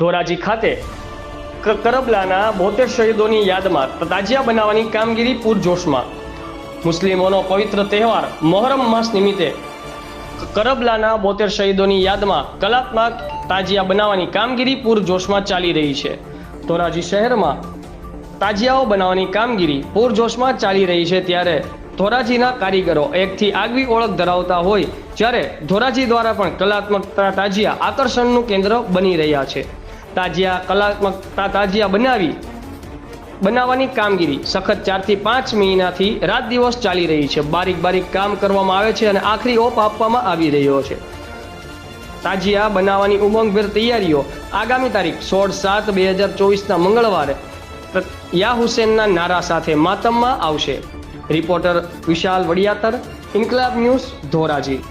ધોરાજી ખાતે કરબલાના બોતેર શહીદોની યાદમાં તાજિયા બનાવવાની કામગીરી પૂરજોશમાં. મુસ્લિમોનો પવિત્ર તહેવાર મોહરમ માસ નિમિત્તે કરબલાના બોતેર શહીદોની યાદમાં કલાત્મક તાજિયા બનાવવાની કામગીરી પૂરજોશમાં ચાલી રહી છે. ધોરાજી શહેરમાં તાજિયાઓ બનાવવાની કામગીરી પૂરજોશમાં ચાલી રહી છે ત્યારે ધોરાજીના કારીગરો એકથી આગવી ઓળખ ધરાવતા હોય, જ્યારે ધોરાજી દ્વારા પણ કલાત્મક તાજિયા આકર્ષણનું કેન્દ્ર બની રહ્યા છે. તાજિયા કલાત્મક તા- તાજિયા બનાવી, બનાવવાની કામગીરી. સખત ચારથી પાંચ મહિનાથી રાત દિવસ ચાલી રહી છે. બારીક બારીક કામ કરવામાં આવે છે અને આખરી ઓપ આપવામાં આવી રહ્યો છે. તાજિયા બનાવવાની ઉમંગભેર તૈયારીઓ. આગામી તારીખ સોળ સાત બે હજાર ચોવીસના મંગળવારે યા હુસેનના નારા સાથે માતમમાં આવશે. Reporter Vishal Vadiyatar, Inquilab news Dhoraji.